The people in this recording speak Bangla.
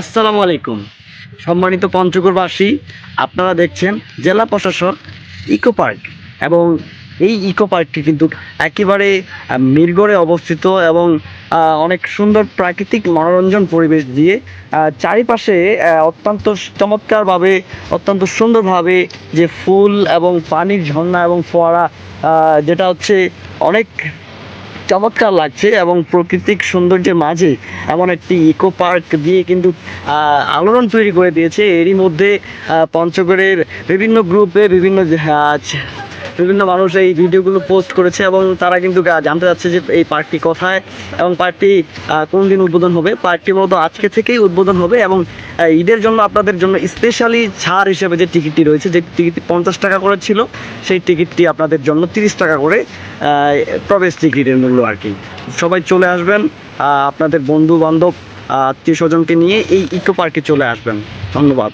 আসসালামু আলাইকুম। সম্মানিত পঞ্চগড়বাসী, আপনারা দেখছেন জেলা প্রশাসক ইকো পার্ক এবং এই ইকো পার্কটি কিন্তু একেবারে মিরগড়ে অবস্থিত এবং অনেক সুন্দর প্রাকৃতিক মনোরঞ্জন পরিবেশ দিয়ে চারিপাশে অত্যন্ত চমৎকারভাবে, অত্যন্ত সুন্দরভাবে যে ফুল এবং পানির ঝর্ণা এবং ফোয়ারা যেটা হচ্ছে অনেক চমৎকার লাগছে এবং প্রকৃতিক সৌন্দর্যের মাঝে এমন একটি ইকো পার্ক দিয়ে কিন্তু আলোড়ন তৈরি করে দিয়েছে। এরই মধ্যে পঞ্চগড়ের বিভিন্ন গ্রুপে বিভিন্ন বিভিন্ন মানুষ এই ভিডিওগুলো পোস্ট করেছে এবং তারা কিন্তু জানতে চাচ্ছে যে এই পার্কটি কোথায় এবং পার্কটি কোন দিন উদ্বোধন হবে। পার্কটি মূলত আজকে থেকেই উদ্বোধন হবে এবং ঈদের জন্য আপনাদের জন্য স্পেশালি ছাড় হিসেবে যে টিকিটটি রয়েছে, যে টিকিটটি পঞ্চাশ টাকা করে ছিল, সেই টিকিটটি আপনাদের জন্য তিরিশ টাকা করে প্রবেশ টিকিটের মূল্য আর কি। সবাই চলে আসবেন আপনাদের বন্ধু বান্ধব আত্মীয় স্বজনকে নিয়ে এই ইকো পার্কে চলে আসবেন। ধন্যবাদ।